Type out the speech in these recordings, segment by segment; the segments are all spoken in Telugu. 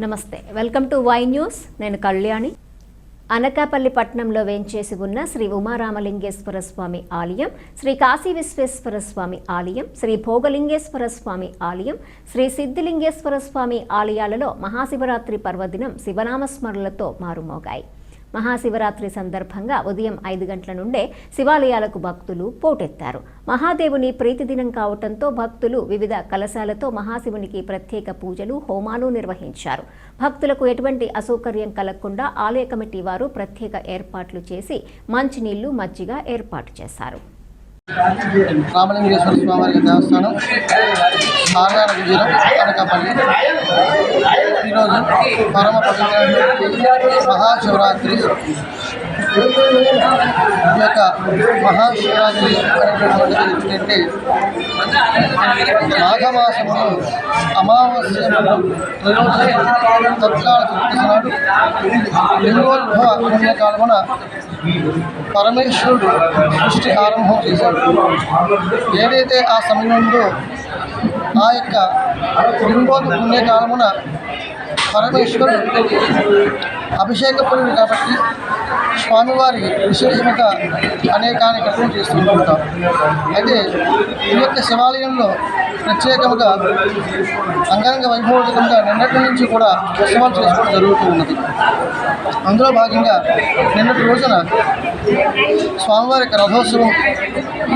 నమస్తే. Welcome to Y news. నేను కళ్యాణి. అనకాపల్లి పట్టణంలో వేంచేసి ఉన్న శ్రీ ఉమారామలింగేశ్వర స్వామి ఆలయం శ్రీ కాశీ విశ్వేశ్వర స్వామి ఆలయం శ్రీ భోగలింగేశ్వర స్వామి ఆలయం శ్రీ సిద్ధిలింగేశ్వర స్వామి ఆలయాలలో మహాశివరాత్రి పర్వదినం శివనామస్మరణలతో మారుమోగాయి. మహాశివరాత్రి సందర్భంగా ఉదయం ఐదు గంటల నుండే శివాలయాలకు భక్తులు పోటెత్తారు. మహాదేవుని ప్రీతిదినం కావటంతో భక్తులు వివిధ కలశాలతో మహాశివునికి ప్రత్యేక పూజలు హోమాలు నిర్వహించారు. భక్తులకు ఎటువంటి అసౌకర్యం కలగకుండా ఆలయ కమిటీ వారు ప్రత్యేక ఏర్పాట్లు చేసి మంచినీళ్ళు మజ్జిగ ఏర్పాటు చేశారు. రామలింగేశ్వర స్వామివారి దేవస్థానం జిల్లా అనకాపల్లి ఈరోజు పరమ మహాశివరాత్రి. ఈ యొక్క మహాశివరాత్రి ఏంటంటే మాఘమాసంలో అమావాస్య తత్కాల చతుర్దశి నాడు లింగోద్భవ పుణ్యకాలమున పరమేశ్వరుడు సృష్టి ఆరంభం చేశాడు. ఏదైతే ఆ సమయంలో ఆ యొక్క లింగోద్భవ పుణ్యకాలమున పరమేశ్వరుడు అభిషేక పురుడు కాబట్టి స్వామివారి విశేషంగా అనేకానేక కర్మలు చేస్తూ ఉంటాం అయితే ఈ యొక్క శివాలయంలో ప్రత్యేకంగా అంగరంగ వైభవోచితంగా నిన్నటి నుంచి కూడా ఉత్సవాలు చేసుకోవడం జరుగుతూ ఉన్నది అందులో భాగంగా నిన్నటి రోజున స్వామివారికి రథోత్సవం.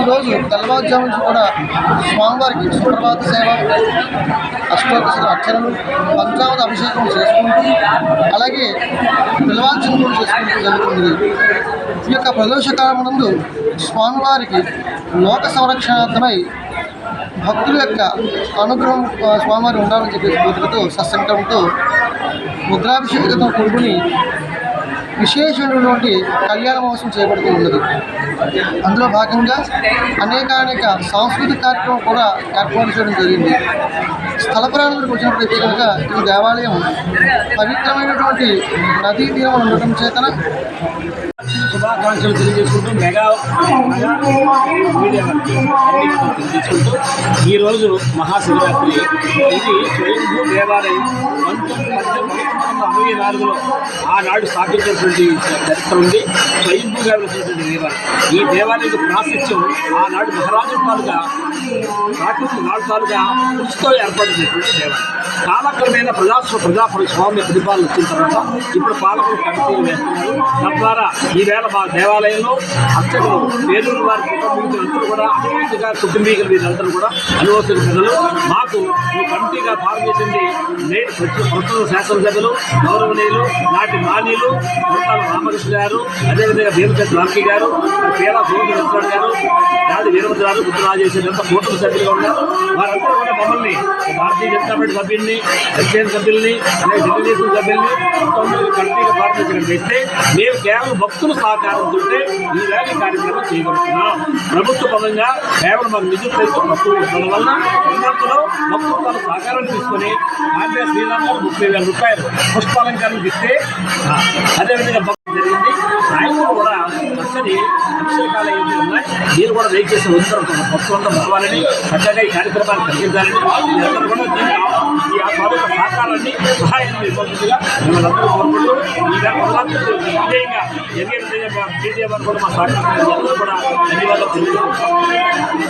ఈరోజు తెల్లవారుజాము నుంచి కూడా స్వామివారికి సుప్రభాత సేవ అష్టోత్తర అర్చనలు పంచావత అభిషేకం చేసుకుంటూ అలాగే పిలవాల్సిన కూడా చేసుకుంటూ జరుగుతుంది. ఈ యొక్క ప్రదోష స్వామివారికి లోక సంరక్షణార్థమై భక్తుల యొక్క అనుగ్రహం స్వామివారి ఉండాలని చెప్పేసి కోరికతో సత్సంకల్పంతో ముద్రాభిషేకంతో కూడుకుని విశేషమైనటువంటి కళ్యాణ మహోత్సవం చేపడుతూ ఉన్నది. అందులో భాగంగా అనేకానేక అనేక సాంస్కృతిక కార్యక్రమం కూడా ఏర్పాటు చేయడం జరిగింది. స్థల ప్రాణాలకు వచ్చినప్పుడైతే కనుక ఈ దేవాలయం పవిత్రమైనటువంటి నదీ తీరం ఉండటం చేతన శుభాకాంక్షలు తెలియజేసుకుంటూ మెగా మీడియా తెలియజేసుకుంటూ ఈరోజు మహాశివరాత్రి. ఇది స్వయంభూ దేవాలయం పంతొమ్మిది వందల అరవై నాలుగులో ఆనాడు స్థాపించినటువంటి చరిత్ర ఉంది స్వయంభూగా వెలిసినటువంటి దేవాలయం. ఈ దేవాలయం ప్రాశస్త్యం ఆనాడు మహారాజు పాలుగా ప్రాకృతిక రాజులుగా కృషితో ఏర్పాటు చేసినటువంటి దేవాలయం. కాలక్రమేణా ప్రజాస్వ ప్రజాస్వామ్య స్వామి పరిపాలన వచ్చిన తర్వాత ఇప్పుడు పాలకులు కమిటీలు వేస్తున్నారు. తద్వారా ఈవేళ మా దేవాలయంలో అర్చకులు పేదూరు వారి కుటుంబీకులందరూ కూడా అనుమతిగా కుటుంబీకులు వీరందరూ కూడా అనుభవస్తుల ప్రజలు మాకు ఈ కమిటీగా ఫారం చేసింది నేటి ప్రస్తుత శాసనసభ్యులు గౌరవనీయులు నాటి మానీయులు ముట్టాల రామకృష్ణ గారు అదేవిధంగా భీమచంద్ర రామకి గారు పేద గోవింద వెంకటరాడు గారు నాది వీరభద్రాలు బుద్ధరాజేశ్వరి అంతా కూటమి సభ్యులుగా ఉన్నారు. వారందరూ కూడా మమ్మల్ని భారతీయ జనతా పార్టీ సభ్యుల్ని ఎస్ఎన్ సభ్యుల్ని అలాగే తెలుగుదేశం సభ్యుల్ని తొమ్మిది కమిటీగా భారతీయ చేస్తే మేము కేవలం భక్తులు భక్తుల సహకారంతో ఈ ర్యాలీ కార్యక్రమం చేయగలుగుతున్నాం. ప్రభుత్వ పరంగా కేవలం మన నిధులు తక్కువ తక్కువ ఉండడం వల్ల ఉన్నంతలో భక్తులు తన సహకారం తీసుకొని ఆంధ్ర శ్రీరామ్ గారు ముప్పై వేల రూపాయలు పుష్పాలంకరణ ఇస్తే అదేవిధంగా జరిగింది. సాయంత్రం కూడా చక్కని అభిషేకాలు ఏమి ఉన్నాయి మీరు కూడా దయచేసి ఉత్తరం భక్తులంతా రావాలని చక్కగా ఈ కార్యక్రమాన్ని తగ్గించాలని మీరందరూ కూడా దీన్ని ఈ ఆ తాలూకా సహకారాన్ని సహాయాన్ని ఇవ్వాల్సిందిగా మిమ్మల్ని అందరూ కోరుకుంటూ ఈ పదవాళ్ళు విజయంగా జరిగే విజయ విజయ వారు కూడా మా సహకారం కూడా ధన్యవాదాలు తెలియజేస్తున్నాం